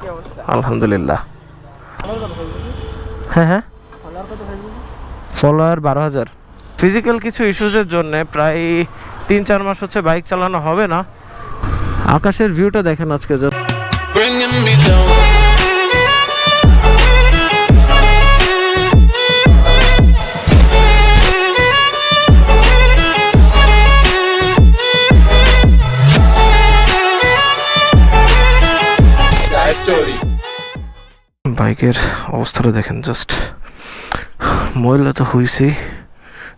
কি অবস্থা? আলহামদুলিল্লাহ। ফলোয়ার কত ফেসবুকে হ্যাঁ হ্যাঁ। ফলোয়ার কত ফলোয়ার বারো হাজার। ফিজিক্যাল কিছু ইস্যুসের জন্য প্রায় তিন চার মাস হচ্ছে বাইক চালানো হবে না। আকাশের ভিউটা দেখেন আজকে। বাইকের অবস্থাটা দেখেন জাস্ট ময়লা তো হয়েছেই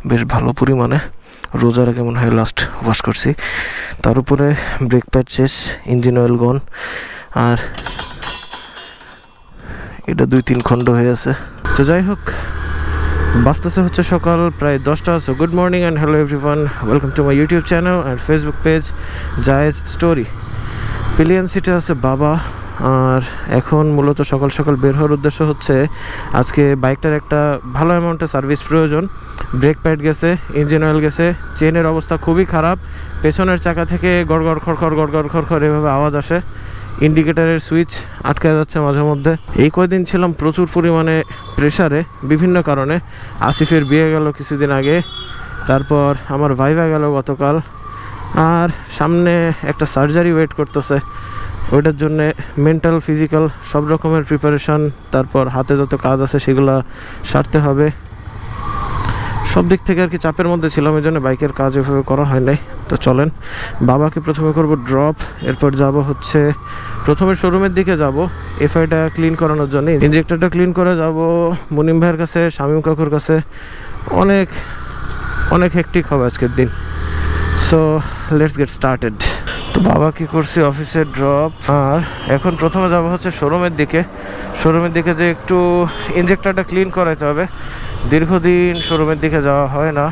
বেশ ভালো পরিমাণে। রোজার আগে মনে হয় লাস্ট ওয়াশ করছি। তার উপরে ব্রেক প্যাড শেষ ইঞ্জিন অয়েল গন আর এটা দুই তিন খণ্ড হয়ে আছে। তো যাই হোক, বাঁচতেছে হচ্ছে সকাল প্রায় দশটা so good morning and hello everyone welcome to my YouTube channel and Facebook page জায়েজ স্টোরি পিলিয়ন সিটে আছে বাবা, আর এখন মূলত সকাল সকাল বের হওয়ার উদ্দেশ্য হচ্ছে আজকে বাইকটার একটা ভালো অ্যামাউন্টের সার্ভিস প্রয়োজন। ব্রেক প্যাড গেছে ইঞ্জিন অয়েল গেছে চেনের অবস্থা খুবই খারাপ। পেছনের চাকা থেকে গড় গড় খড় গড় গড় খড় খড় এভাবে আওয়াজ আসে। ইন্ডিকেটারের সুইচ আটকে যাচ্ছে মাঝে মধ্যে। এই কয়দিন ছিলাম প্রচুর পরিমাণে প্রেশারে বিভিন্ন কারণে। আসিফের বিয়ে গেল কিছুদিন আগে, তারপর আমার ভাইভা গেল গতকাল। আর সামনে একটা সার্জারি ওয়েট করতেছে। ওইটার জন্যে মেন্টাল ফিজিক্যাল সব রকমের প্রিপারেশন তারপর হাতে যত কাজ আছে সেগুলো সারতে হবে। সব দিক থেকে আর কি চাপের মধ্যে ছিলাম এই জন্য বাইকের কাজ এভাবে করা হয় নাই তো চলেন, বাবাকে প্রথমে করব ড্রপ এরপর যাব হচ্ছে প্রথমে শোরুমের দিকে যাব এফআইটা ক্লিন করানোর জন্য। ইঞ্জেক্টরটা ক্লিন করে যাব, মুনিম ভাইয়ের কাছে, শামীম কাকুর কাছে। অনেক অনেক হেকটিক হবে আজকের দিন। সো লেটস গেট স্টার্টেড তো বাবা কি করছি? অফিসের ড্রপ আর এখন প্রথমে যাব হচ্ছে শোরুমের দিকে। শোরুমের দিকে যে একটু ইঞ্জেক্টরটা ক্লিন করাইতে হবে। দীর্ঘদিন শোরুমের দিকে যাওয়া হয় না।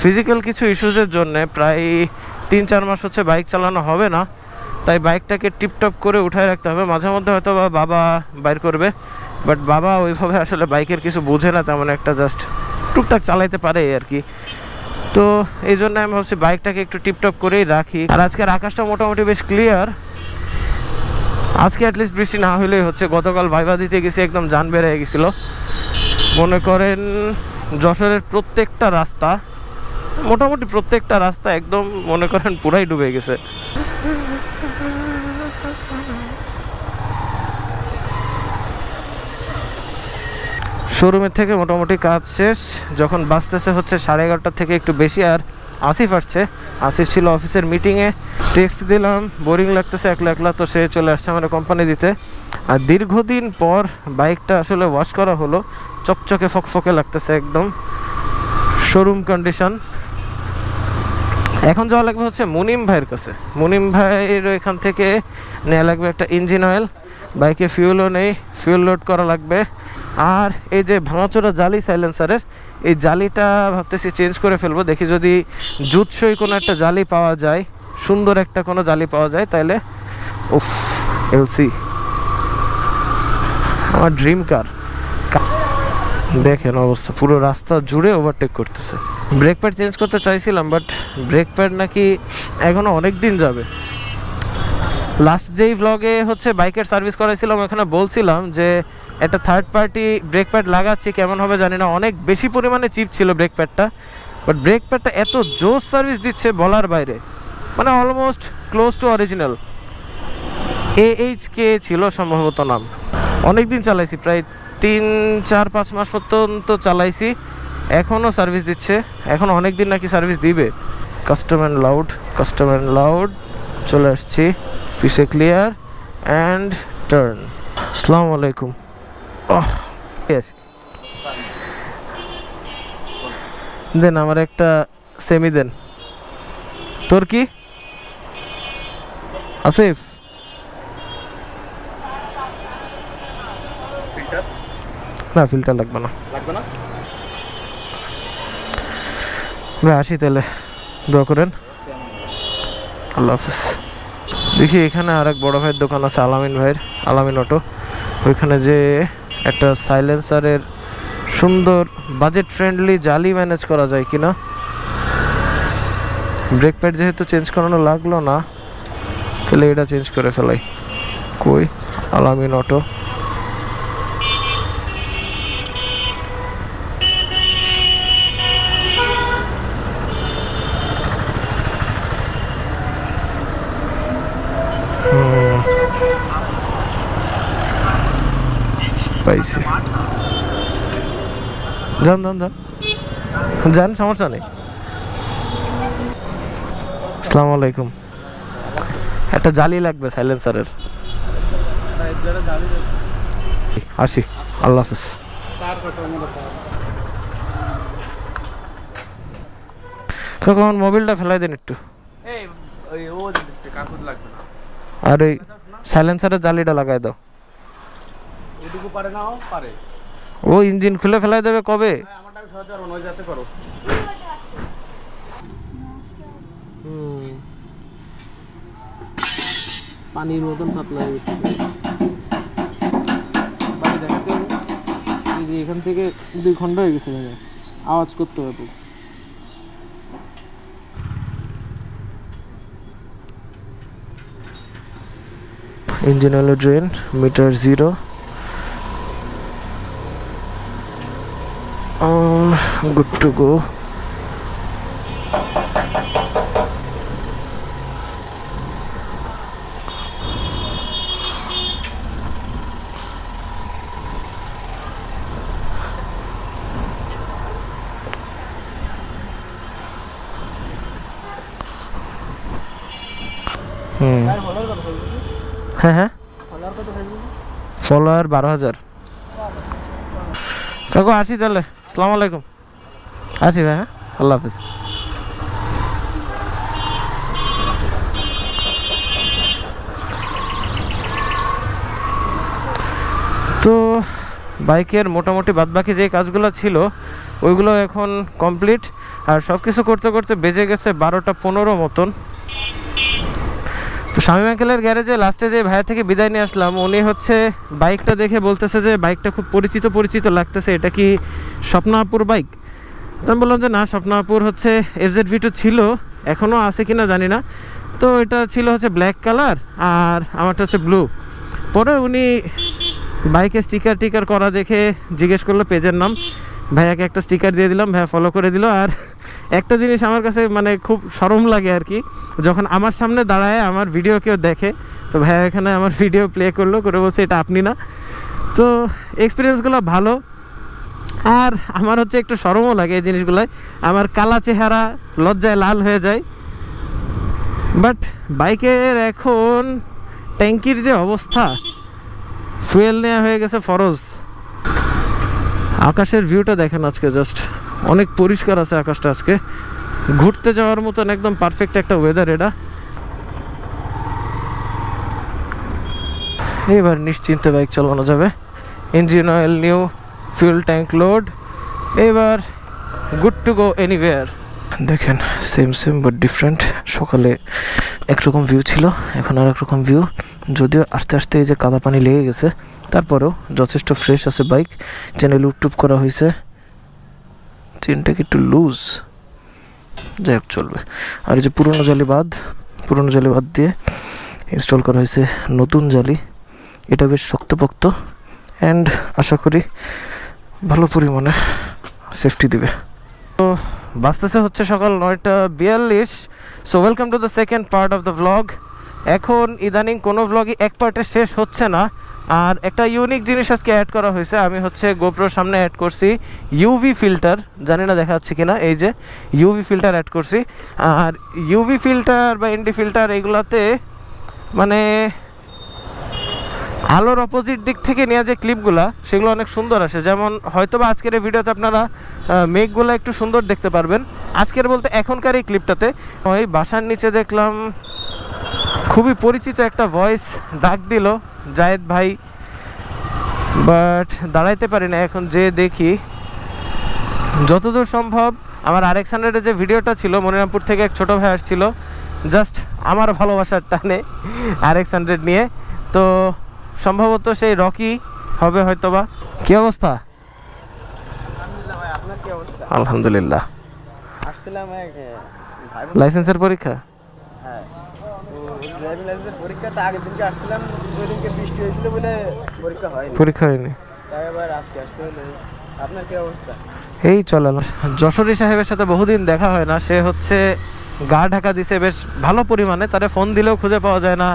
ফিজিক্যাল কিছু ইস্যুসের জন্য প্রায় তিন চার মাস হচ্ছে বাইক চালানো হবে না। তাই বাইকটাকে টিপটপ করে উঠায় রাখতে হবে। মাঝে মধ্যে হয়তো বা বাবা বাইর করবে। বাট বাবা ওইভাবে আসলে বাইকের কিছু বোঝে না, তেমন একটা জাস্ট টুকটাক চালাইতে পারে আর কি। তো এই জন্য আমি ভাবছি বাইকটাকে একটু টিপটপ করেই রাখি। আর আজকের আকাশটা মোটামুটি বেশ ক্লিয়ার আজকে অ্যাটলিস্ট বৃষ্টি না হলেই হচ্ছে। গতকাল ভাইবা দিতে গেছি, একদম যান বেড়ে গেছিল। মনে করেন যশোরের প্রত্যেকটা রাস্তা, মোটামুটি প্রত্যেকটা রাস্তা একদম মনে করেন পুরাই ডুবে গেছে। শোরুমের থেকে মোটামুটি কাজ শেষ। যখন বাঁচতেছে হচ্ছে সাড়ে এগারোটার থেকে একটু বেশি, আর আসিফ আসছে। আসিফ ছিল অফিসের মিটিংয়ে টেক্সট দিলাম বোরিং লাগতেছে, একলা একলা তো সে চলে আসছে আমার কোম্পানি দিতে। আর দীর্ঘদিন পর বাইকটা আসলে ওয়াশ করা হলো। চকচকে, ফকফকে লাগতেছে একদম। শোরুম কন্ডিশন এখন যাওয়া লাগবে হচ্ছে মুনিম ভাইয়ের কাছে। মুনিম ভাইয়ের এখান থেকে নেওয়া লাগবে একটা ইঞ্জিন অয়েল বাইকে ফিউলও নেই ফিউল লোড করা লাগবে। আর এই যে ভাঙাচোরা জালি সাইলেন্সারের এই জালিটা ভাবতেছি চেঞ্জ করে ফেলব। দেখি যদি জুৎসই কোনো একটা জালি পাওয়া যায়, সুন্দর একটা কোনো জালি পাওয়া যায় তাহলে উফ এলসি আমার ড্রিম কার দেখেন অবস্থা, পুরো রাস্তা জুড়ে ওভারটেক করতেছে। ব্রেক প্যাড চেঞ্জ করতে চাইছিলাম বাট ব্রেক প্যাড নাকি এখনও অনেক দিন যাবে। যেই ব্লগে হচ্ছে বাইকের সার্ভিস করাইছিলাম, ওখানে বলছিলাম যে একটা থার্ড পার্টি ব্রেক প্যাড লাগাচ্ছি, কেমন হবে জানি না, অনেক বেশি পরিমাণে চিপ ছিল ব্রেক প্যাডটা বাট ব্রেক প্যাডটা এত জোর সার্ভিস দিচ্ছে বলার বাইরে। মানে almost close to original A H K ছিল সম্ভবত নাম। অনেক দিন চালাইছি, প্রায় তিন, চার, পাঁচ মাস পর্যন্ত চালাইছি। এখনও সার্ভিস দিচ্ছে। এখন অনেক দিন নাকি সার্ভিস দিবে। Custom and loud custom and loud চলে আসছি। পিসে ক্লিয়ার অ্যান্ড টার্ন আসসালামু আলাইকুম. দেন আমার একটা সেমি দেন। তোর কি? আসিফ। না ফিল্টার লাগবে না। লাগবে না? ভাই আসি তাহলে। দোয়া করেন। আল্লাহ হাফিজ। দেখি এখানে আর এক বড় ভাইয়ের দোকান আছে, আলামিন ভাইয়ের, আলামিন অটো। ওইখানে যে একটা সাইলেন্সারের সুন্দর বাজেট ফ্রেন্ডলি জালি ম্যানেজ করা যায় কিনা। ব্রেক প্যাড যেহেতু চেঞ্জ করানো লাগল না, তাহলে এটা চেঞ্জ করে ফেলাই। কই? আলামিন অটো। পাইছি। যান যান যান। যান সমস্যা নেই। আসসালামু আলাইকুম। একটা জালি লাগবে সাইলেন্সারের। আসি আল্লাহ হাফিজ। আমার মোবিলটা ফেলাই দেন একটু। আর সাইলেন্সারের জালিটা লাগাই দাও। এটুকু পারে না পারে। ও ইঞ্জিন খুলে ফেলাই দেবে কবে? হ্যাঁ আমারটা আমি সহজে পারব নয় যাতে করো। পানির মতন পাতলা হয়ে গেছে বাড়ি দেখাতে যে এখান থেকে দুই ঘণ্টা হয়ে গেছে আওয়াজ করতে হবে। ইঞ্জিন হলো drain meter zero good to go hmm হ্যাঁ হ্যাঁ। ফলোয়ার বারো হাজার। কাকু আসি তাহলে। সালাম আলাইকুম। আসি ভাই হ্যাঁ। আল্লাহ হাফিজ। তো বাইকের মোটামুটি বাদবাকি যে কাজগুলো ছিল, ওইগুলো এখন কমপ্লিট আর সব কিছু করতে করতে বেজে গেছে বারোটা পনেরো মতন। তো স্বামী আঙ্কেলের গ্যারেজে লাস্টে যে ভাইয়া থেকে বিদায় নিয়ে আসলাম, উনি হচ্ছে বাইকটা দেখে বলতেছে যে বাইকটা খুব পরিচিত পরিচিত লাগতেছে, এটা কি স্বপ্নাপুর বাইক তো আমি বললাম যে না স্বপ্নাপুর হচ্ছে এফজেড ভিটু ছিল এখনও আছে কি না জানি না। তো এটা ছিল হচ্ছে ব্ল্যাক কালার আর আমারটা হচ্ছে ব্লু পরে উনি বাইকে স্টিকার টিকার করা দেখে জিজ্ঞেস করল পেজের নাম। ভাইয়াকে একটা স্টিকার দিয়ে দিলাম, ভাইয়া ফলো করে দিল। আর একটা জিনিস আমার কাছে মানে খুব সরম লাগে আর কি, যখন আমার সামনে দাঁড়ায়, আমার ভিডিও কেউ দেখে, তো ভাইয়া এখানে আমার ভিডিও প্লে করল, করে বলছে, এটা আপনি না। তো এক্সপিরিয়েন্সগুলো ভালো। আর আমার হচ্ছে একটু সরমও লাগে এই জিনিসগুলোয়। আমার কালা চেহারা লজ্জায় লাল হয়ে যায়। বাট বাইকের এখন ট্যাঙ্কির যে অবস্থা ফুয়েল নেওয়া হয়ে গেছে ফরজ। আকাশের ভিউটা দেখেন আজকে জাস্ট অনেক পরিষ্কার আছে আকাশটা আজকে। ঘুরতে যাওয়ার মতন একদম পারফেক্ট একটা ওয়েদার এটা। এবার নিশ্চিন্তে বাইক চালানো যাবে। Engine oil new fuel tank load এবার গুড টু গো এনিওয়ার দেখেন সেম সেম বাট ডিফারেন্ট সকালে একরকম ভিউ ছিল, এখন আর একরকম ভিউ যদিও আস্তে আস্তে এই যে কাদা পানি লেগে গেছে, তারপরেও যথেষ্ট ফ্রেশ আছে বাইক চ্যানেল ইউটিউব করা হয়েছে। চেনটা কি একটু লুজ যাই হোক, চলবে। আর এই যে পুরনো জালি বাদ পুরনো জালি বাদ দিয়ে ইনস্টল করা হয়েছে নতুন জালি। এটা বেশ শক্তপোক্ত। অ্যান্ড আশা করি ভালো পরিমাণে সেফটি দিবে। তো বাঁচতেছে হচ্ছে সকাল নয়টা বিয়াল্লিশ। So welcome to the second part of the vlog এখন ইদানিং কোনো ভ্লগই এক পার্টে শেষ হচ্ছে না। আর একটা ইউনিক জিনিস আজকে অ্যাড করা হয়েছে। আমি হচ্ছে গোপ্রোর সামনে অ্যাড করছি ইউভি ফিল্টার জানি না দেখা যাচ্ছে কিনা, এই যে ইউভি ফিল্টার অ্যাড করছি। আর ইউভি ফিল্টার বা এনডি ফিল্টার এগুলাতে মানে আলোর অপোজিট দিক থেকে নেওয়া যে ক্লিপগুলো সেগুলো অনেক সুন্দর আসে। যেমন হয়তো বা আজকের এই ভিডিওতে আপনারা মেঘগুলো একটু সুন্দর দেখতে পারবেন। আজকের বলতে এখনকার এই ক্লিপটাতে ওই বাসার নিচে দেখলাম, খুবই পরিচিত একটা ভয়েস ডাক দিল, জায়েদ ভাই। বাট দাঁড়াইতে পারি না, এখন যে দেখি। যতদূর সম্ভব, আমার আরেক হান্ড্রেডের যে ভিডিওটা ছিল, মনিরামপুর থেকে এক ছোটো ভাই আসছিল জাস্ট আমার ভালোবাসার টানে আরেক হান্ড্রেড নিয়ে। তো সম্ভবত সেই রকি হবে কি অবস্থা কি অবস্থা? আলহামদুলিল্লাহ। লাইসেন্সের পরীক্ষা? পরীক্ষা হয়নি। এই চলে যশোরী সাহেবের সাথে বহুদিন দেখা হয় না, সে হচ্ছে গা ঢাকা দিছে, বেশ ভালো পরিমাণে, তারে ফোন দিলেও খুঁজে পাওয়া যায় না।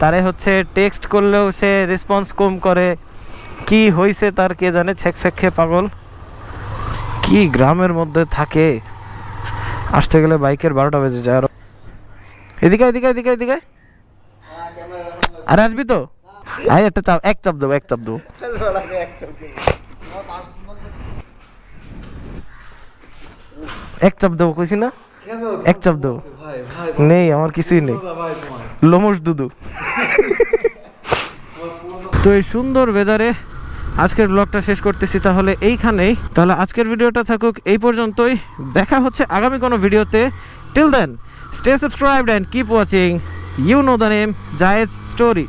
তারে হচ্ছে টেক্সট করলেও সে রেসপন্স কম করে। কি হয়েছে তার কে জানে? ছেক ফেক পাগল। কি গ্রামের মধ্যে থাকে। আসতে গেলে বাইকের বারোটা বেজে যায় আরও। এদিকে এদিকে এদিকে এদিকে আরে আসবি তো? আয়, একটা চাপ, এক চাপ দেবো, এক চাপ দেবো। এক চাপ দেবো, কইছি না? এক চাপ দেবো নেই আমার কিছুই নেই। লোমস দুদু। তো এই সুন্দর ওয়েদারে আজকের ব্লগটা শেষ করতেছি তাহলে এইখানেই। তাহলে আজকের ভিডিওটা থাকুক এই পর্যন্তই। দেখা হচ্ছে আগামী কোনো ভিডিওতে। Till then stay subscribed and keep watching you know the name জায়েজ স্টোরি